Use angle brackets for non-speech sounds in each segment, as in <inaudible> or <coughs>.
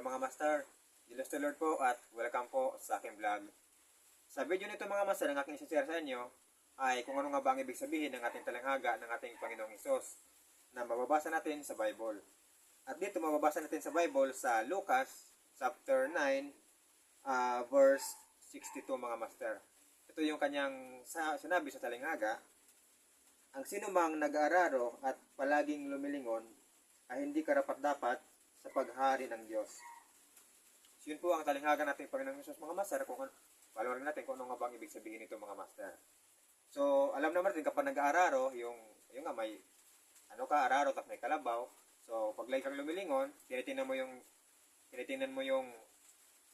Hello mga master, Dilos to Lord po at welcome po sa aking vlog. Sa video nito mga master, ang aking share sa inyo ay kung ano nga ba ang ibig sabihin ng ating talanghaga ng ating Panginoong Isos na mababasa natin sa Bible. At dito mababasa natin sa Bible sa Lucas chapter 9 ah, verse 62 mga master. Ito yung kanyang sinabi sa talinghaga, ang sinumang nag-aararo at palaging lumilingon ay hindi karapat-dapat sa paghari ng Diyos. So, yun po ang talinghaga natin Panginoong Isos mga master kung ano, natin kung ano nga ba ang ibig sabihin nito mga master. So, alam naman natin kapag nag-aararo, yung, yung nga may, ano ka, araro, tapos may kalabaw. So, pag lagi kang lumilingon, tinitingnan mo yung, tinitingnan mo yung,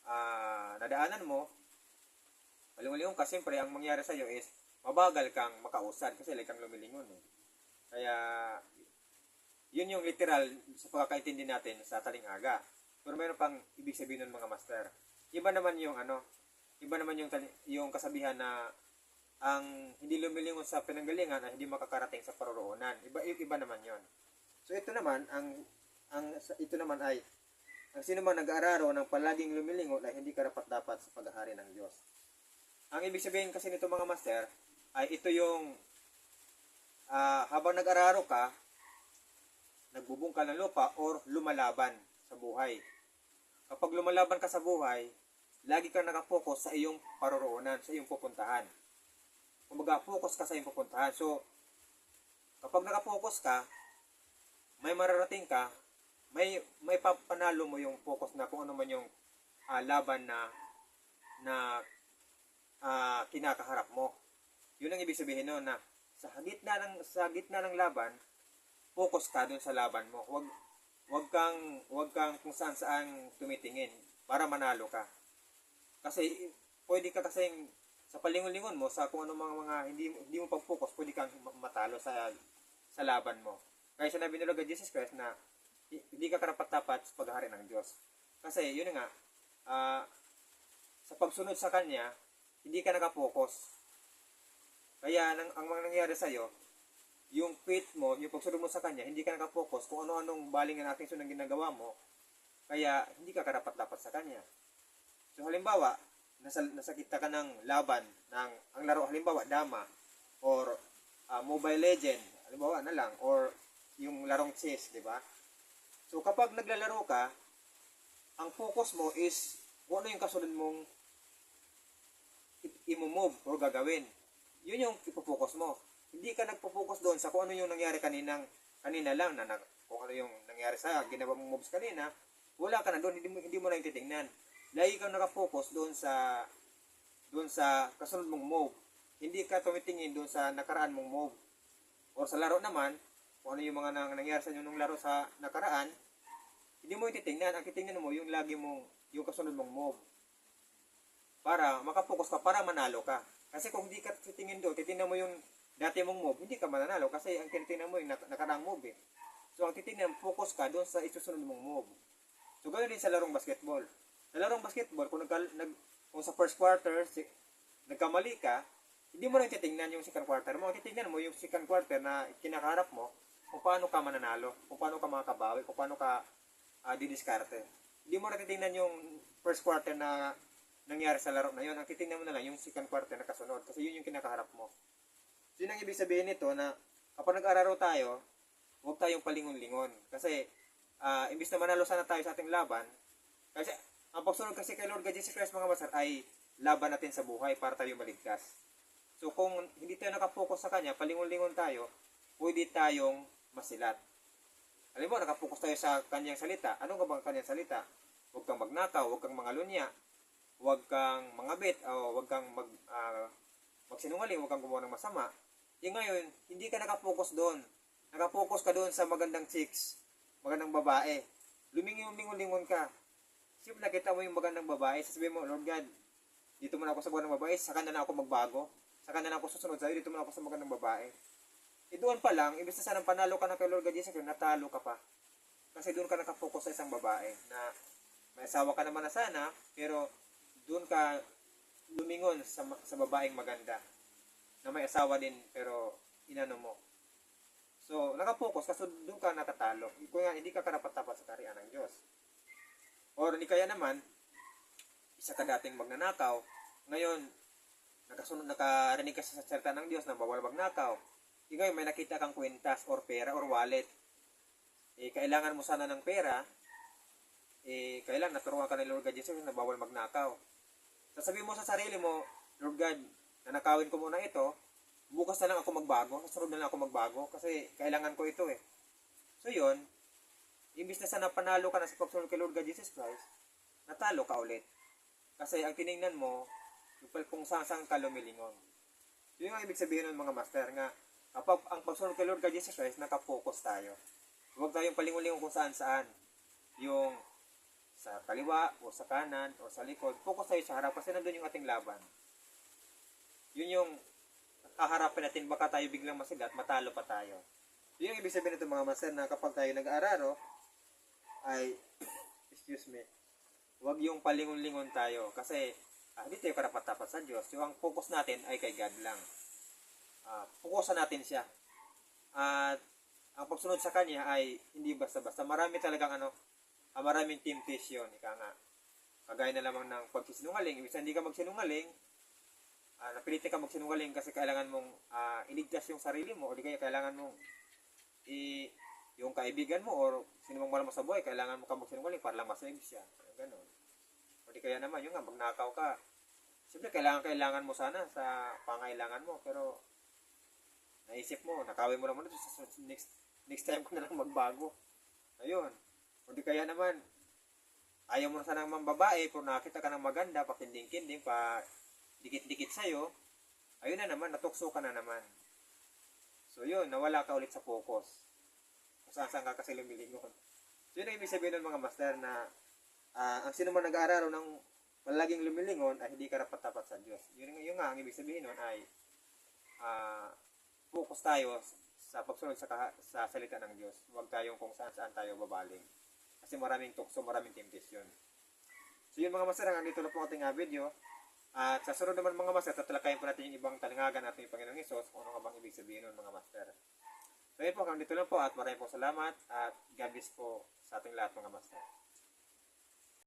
ah, nadaanan mo, malingon ka, siyempre, ang mangyari sa'yo is, mabagal kang makausad kasi lagi kang lumilingon. Eh. Kaya, yun yung literal sa pagkakaintindi natin sa talinghaga. Pero meron pang ibig sabihin ng mga master. Iba naman yung ano, iba naman yung yung kasabihan na ang hindi lumilingon sa pinanggalingan ay hindi makakarating sa paroroonan. Iba iba naman 'yon. So ito naman ang ang ito naman ay ang sino man nag-aararo ng palaging lumilingon ay hindi karapat-dapat sa paghahari ng Diyos. Ang ibig sabihin kasi nito mga master ay ito yung ah, habang nag-araro ka, nagbubong ka ng lupa or lumalaban sa buhay. Kapag lumalaban ka sa buhay, lagi kang nakapokus sa iyong paroroonan, sa iyong pupuntahan. Kumbaga, focus ka sa iyong pupuntahan. So, kapag nakapokus ka, may mararating ka, may may papanalo mo yung focus na kung ano man yung ah, laban na na ah, kinakaharap mo. Yun ang ibig sabihin noon na sa gitna ng sa gitna ng laban, focus ka dun sa laban mo. Wag wag kang wag kang kung saan saan tumitingin para manalo ka. Kasi pwede ka kasing sa palingon-lingon mo sa kung ano mga mga hindi hindi mo pag-focus, pwede kang ma- matalo sa sa laban mo. Kaya sinabi nila kay Jesus Christ na hi- hindi ka karapat-dapat sa paghahari ng Diyos. Kasi yun nga, ah, sa pagsunod sa Kanya, hindi ka nakapokus. Kaya nang, ang mga nangyari sa'yo, yung faith mo, yung pagsunod mo sa Kanya, hindi ka nakapokus kung ano-anong baling ang ating sunang ginagawa mo, kaya hindi ka karapat-dapat sa Kanya. So halimbawa, nasa, nasakita ka ng laban, ng, ang laro halimbawa, dama, or ah, mobile legend, halimbawa na lang, or yung larong chess, di ba? So kapag naglalaro ka, ang focus mo is kung ano yung kasunod mong i- i-move or gagawin. Yun yung ipopokus mo. Hindi ka nagpo-focus doon sa kung ano yung nangyari kaninang kanina lang na, na kung ano yung nangyari sa ginawa mong moves kanina, wala ka na doon, hindi mo, hindi mo na yung titingnan. Lagi kang nakafocus doon sa doon sa kasunod mong move. Hindi ka tumitingin doon sa nakaraan mong move. Or sa laro naman, kung ano yung mga nang, nangyari sa inyo nung laro sa nakaraan, hindi mo yung titingnan. Ang titingnan mo, yung lagi mong, yung kasunod mong move. Para makapokus ka, para manalo ka. Kasi kung hindi ka titingin doon, titingnan mo yung dati mong move, hindi ka mananalo. Kasi ang tinitingnan mo yung nak- nakaraang move eh. So ang titingnan, focus ka doon sa isusunod mong move. So ganoon din sa larong basketball. Sa larong basketball, kung, nagka, nag, kung sa first quarter, si, nagkamali ka, hindi mo lang titingnan yung second quarter mo. Titingnan mo yung second quarter na kinakaharap mo kung paano ka mananalo, kung paano ka makakabawi, kung paano ka uh, didiskarte. Hindi mo na titingnan yung first quarter na nangyari sa laro na yun. Ang titingnan mo na lang yung second quarter na kasunod kasi yun yung kinakaharap mo. So yun ang ibig sabihin nito na kapag nag-araro tayo, huwag tayong palingon-lingon. Kasi ah imbis na manalo sana tayo sa ating laban, kasi ang pagsunod kasi kay Lord God Jesus Christ mga masar ay laban natin sa buhay para tayo maligtas. So kung hindi tayo nakapokus sa Kanya, palingon-lingon tayo, pwede tayong masilat. Alam mo, nakapokus tayo sa Kanyang salita. Ano nga bang Kanyang salita? Huwag kang magnakaw, huwag kang mangalunya, huwag kang mangabit, o huwag kang mag, ah, magsinungaling, huwag kang gumawa ng masama. Yung ngayon, hindi ka nakapokus doon. Nakapokus ka doon sa magandang chicks, magandang babae. Lumingon-lingon ka. Siyempre nakita mo yung magandang babae, sasabihin mo, Lord God, dito muna ako sa magandang babae, saka na lang ako magbago. Saka na lang ako susunod sa'yo, dito muna ako sa magandang babae. E doon pa lang, imbes na sanang panalo ka na kay Lord God Jesus, natalo ka pa. Kasi doon ka nakapokus sa isang babae na may asawa ka naman na sana, pero doon ka lumingon sa, sa babaeng maganda na may asawa din pero inano mo. So, nakapokus kasi doon ka natatalo. Kung nga, hindi ka karapat-dapat sa kariyan ng Diyos. Or hindi kaya naman, isa ka dating magnanakaw, ngayon, nakasunod, nakarinig ka sa salita ng Diyos na bawal magnakaw. Di ngayon, may nakita kang kwintas or pera or wallet. Eh, kailangan mo sana ng pera, eh, kailangan naturuan ka ni Lord God Jesus na bawal magnakaw. Sasabihin mo sa sarili mo, Lord God, nanakawin ko muna ito, bukas na lang ako magbago, susunod na lang ako magbago, kasi kailangan ko ito eh. So yun, imbis na sana panalo ka na sa pagsunod kay Lord God Jesus Christ, natalo ka ulit. Kasi ang tiningnan mo, yung kung saan ka lumilingon. Yun ang ibig sabihin ng mga master nga, kapag ang pagsunod kay Lord God Jesus Christ, nakapokus tayo. Huwag tayong palingon-lingon kung saan saan. Yung sa kaliwa, o sa kanan, o sa likod, focus tayo sa harap kasi nandun yung ating laban. Yun yung kaharapin natin, baka tayo biglang masigat, matalo pa tayo. Yun yung ibig sabihin nito mga master na kapag tayo nag-aararo, ay, <coughs> excuse me, huwag yung palingon-lingon tayo kasi ah, hindi tayo karapat-dapat sa Diyos. Yung ang focus natin ay kay God lang. Ah, fokusan natin siya. At ang pagsunod sa Kanya ay hindi basta-basta. Marami talagang ano, ah, maraming temptation, ika nga. Kagaya na lamang ng pagsisinungaling. Ibig hindi ka magsinungaling, ah, napilitin ka magsinungaling kasi kailangan mong ah, iligtas yung sarili mo o di kaya kailangan mong i yung kaibigan mo or sino mang mo sa buhay, kailangan mo ka magsinungaling para lang masave siya. Ganon. O di kaya naman, yung nga, magnakaw ka. Siyempre, kailangan, kailangan mo sana sa pangailangan mo, pero naisip mo, nakawin mo naman ito, sa next, next time ko na lang magbago. Ayun. O di kaya naman, ayaw mo na sana ng babae, pero nakita ka ng maganda, pakinding-kinding, pa dikit-dikit sa'yo, ayun na naman, natukso ka na naman. So yun, nawala ka ulit sa focus. Kung saan saan ka kasi lumilingon. So yun ang ibig sabihin ng mga master na ah, ang sino man nag-aaral ng palaging lumilingon ay hindi ka rapat-tapat sa Diyos. Yun, yun nga, ang ibig sabihin nun ay ah, focus tayo sa pagsunod sa, sa salita ng Diyos. Huwag tayong kung saan-saan tayo babaling. Kasi maraming tukso, maraming temptation. So yun mga master, hanggang dito na po ating ah, video. At sa sunod naman mga master, tatalakayin po natin yung ibang talingagan natin yung Panginoong Isos kung ano nga bang ibig sabihin nun mga master. So yun po, hanggang dito lang po at maraming po salamat at God bless po sa ating lahat mga master.